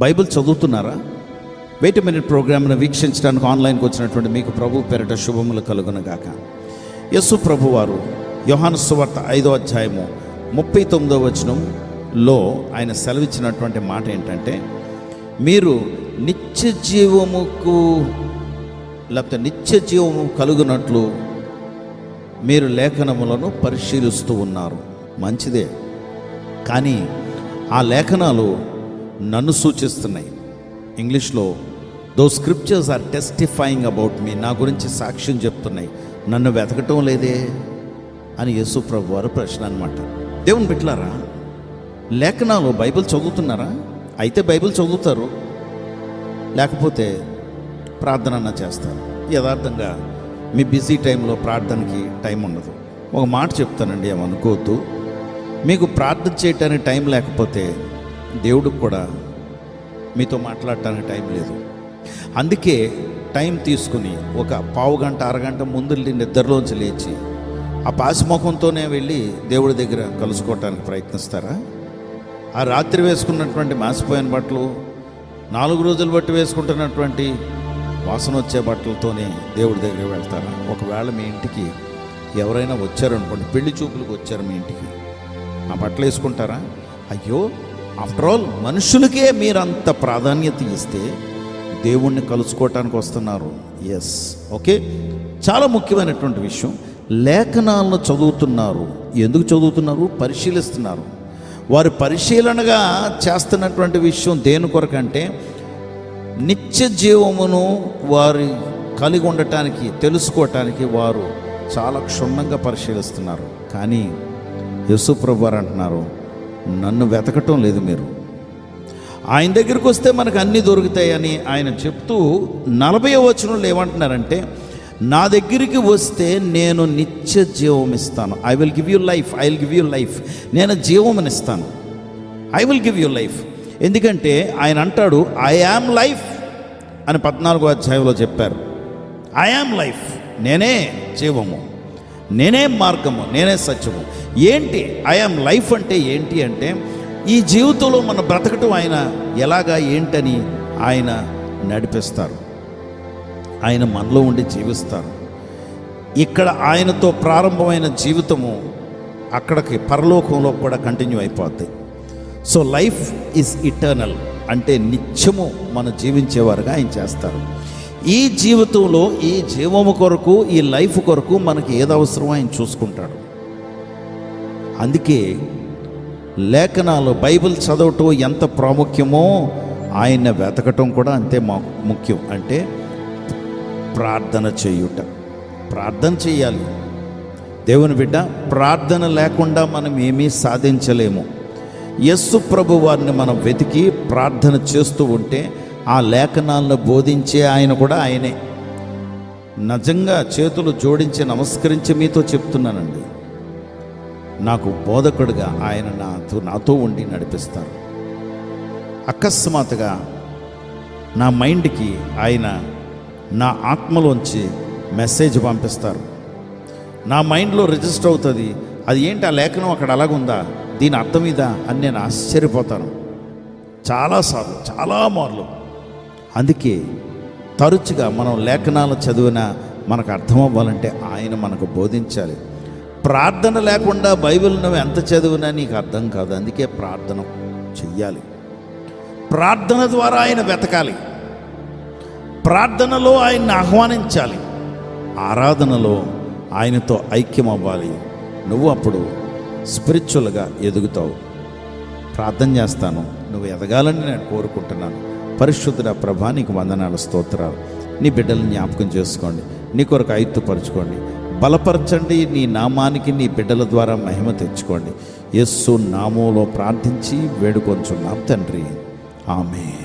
Bible చదువుతున్నారా? Wait minute ప్రోగ్రామ్ను వీక్షించడానికి ఆన్లైన్కి వచ్చినటువంటి మీకు ప్రభు పేరిట శుభములు కలుగునగాక యస్సు ప్రభు వారు యోహాను సువార్త ఐదో అధ్యాయము ముప్పై తొమ్మిదో వచనంలో ఆయన సెలవిచ్చినటువంటి మాట ఏంటంటే మీరు నిత్య జీవముకు లేకపోతే నిత్య జీవము కలుగునట్లు మీరు లేఖనములను పరిశీలిస్తూ ఉన్నారు. మంచిదే. కానీ ఆ లేఖనాలు నన్ను సూచిస్తున్నాయి. ఇంగ్లీష్లో though scriptures are testifying about me నా గురించి సాక్ష్యం చెప్తున్నాయి. నన్ను వెతకటం లేదే? అని యేసు ప్రభు వారు ప్రశ్న అనమాట దేవుని బిడ్డలారా లేఖనాలు బైబిల్ చదువుతున్నారా? అయితే బైబిల్ చదువుతారు. లేకపోతే ప్రార్థన చేస్తారు. యథార్థంగా మీ బిజీ టైంలో ప్రార్థనకి టైం ఉండదు. ఒక మాట చెప్తానండి ఏమనుకోవద్దు. మీకు ప్రార్థన చేయటానికి టైం లేకపోతే దేవుడికి కూడా మీతో మాట్లాడటానికి టైం లేదు. అందుకే టైం తీసుకుని ఒక పావు గంట అరగంట ముందు నిద్రలోంచి లేచి ఆ పాసిముఖంతోనే వెళ్ళి దేవుడి దగ్గర కలుసుకోవటానికి ప్రయత్నిస్తారా? ఆ రాత్రి వేసుకున్నటువంటి మాసిపోయిన బట్టలు నాలుగు రోజులు బట్టి వేసుకుంటున్నటువంటి వాసన వచ్చే బట్టలతోనే దేవుడి దగ్గర వెళ్తారా? ఒకవేళ మీ ఇంటికి ఎవరైనా వచ్చారనుకోండి పెళ్ళి చూపులకు వచ్చారు మీ ఇంటికి ఆ బట్టలు వేసుకుంటారా? అయ్యో ఆఫ్టర్ ఆల్ మనుషులకే మీరు అంత ప్రాధాన్యత ఇస్తే దేవుణ్ణి కలుసుకోవటానికి వస్తున్నారు. ఎస్ ఓకే చాలా ముఖ్యమైనటువంటి విషయం. లేఖనాలను చదువుతున్నారు. ఎందుకు చదువుతున్నారు? పరిశీలిస్తున్నారు. వారు పరిశీలనగా చేస్తున్నటువంటి విషయం దేని కొరకంటే నిత్య జీవమును వారి కలిగి ఉండటానికి తెలుసుకోవటానికి వారు చాలా క్షుణ్ణంగా పరిశీలిస్తున్నారు. కానీ యశుప్రభు వారు అంటున్నారు నన్ను వెతకటం లేదు మీరు. ఆయన దగ్గరికి వస్తే మనకు అన్నీ దొరుకుతాయని ఆయన చెప్తూ నలభై వచనంలో ఏమంటున్నారంటే నా దగ్గరికి వస్తే నేను నిత్య జీవం ఇస్తాను. I will give you life I will give you life నేను జీవం ఇస్తాను. I will give you life ఎందుకంటే ఆయన అంటాడు ఐ యామ్ లైఫ్ అని పద్నాలుగో అధ్యాయంలో చెప్పారు. ఐ యామ్ లైఫ్ నేనే జీవము. నేనే మార్గము నేనే సత్యము. ఏంటి? ఐ లైఫ్ అంటే ఏంటి అంటే ఈ జీవితంలో మన బ్రతకటం ఆయన ఎలాగా ఏంటని ఆయన నడిపిస్తారు. ఆయన మనలో ఉండి జీవిస్తారు. ఇక్కడ ఆయనతో ప్రారంభమైన జీవితము అక్కడికి పరలోకంలో కూడా కంటిన్యూ అయిపోద్ది. సో లైఫ్ ఈజ్ ఇటర్నల్ అంటే నిత్యము మనం జీవించేవారుగా ఆయన చేస్తారు. ఈ జీవితంలో ఈ జీవము కొరకు ఈ లైఫ్ కొరకు మనకి ఏది అవసరమో ఆయన చూసుకుంటాడు. అందుకే లేఖనాలు బైబిల్ చదవటం ఎంత ప్రాముఖ్యమో ఆయన వెతకటం కూడా అంతే మా- ముఖ్యం. అంటే ప్రార్థన చేయుట. ప్రార్థన చేయాలి. దేవుని బిడ్డ ప్రార్థన లేకుండా మనం ఏమీ సాధించలేము. యస్సు ప్రభు వారిని మనం వెతికి ప్రార్థన చేస్తూ ఉంటే ఆ లేఖనాలను బోధించే ఆయన కూడా ఆయనే. నిజంగా చేతులు జోడించి నమస్కరించి మీతో చెప్తున్నానండి. నాకు బోధకుడుగా ఆయన నాతో నాతో ఉండి నడిపిస్తారు. అకస్మాత్తుగా నా మైండ్కి ఆయన నా ఆత్మలోంచి మెసేజ్ పంపిస్తారు. నా మైండ్లో రిజిస్టర్ అవుతుంది అది ఏంటి ఆ లేఖనం అక్కడ అలాగుందా దీని అర్థం ఇదా అని నేను ఆశ్చర్యపోతాను. చాలాసార్లు చాలా మార్లు. అందుకే తరచుగా మనం లేఖనాలు చదివిన మనకు అర్థం అవ్వాలంటే ఆయన మనకు బోధించాలి. ప్రార్థన లేకుండా బైబిల్ నువ్వు ఎంత చదివినా నీకు అర్థం కాదు. అందుకే ప్రార్థన చెయ్యాలి. ప్రార్థన ద్వారా ఆయన వెతకాలి. ప్రార్థనలో ఆయన్ని ఆహ్వానించాలి. ఆరాధనలో ఆయనతో ఐక్యం అవ్వాలి నువ్వు అప్పుడు స్పిరిచువల్గా ఎదుగుతావు. ప్రార్థన చేస్తాను. నువ్వు ఎదగాలని నేను కోరుకుంటున్నాను. పరిశుద్ధుడ ప్రభా నీకు వందనాలు స్తోత్రాలు. నీ బిడ్డలను జ్ఞాపకం చేసుకోండి. నీ కొరకు ఆయుత్తుపరచుకోండి బలపరచండి. నీ నామానికి నీ బిడ్డల ద్వారా మహిమ తెచ్చుకోండి. యస్సు నామంలో ప్రార్థించి వేడుకొంచున్నాం తండ్రి. ఆమె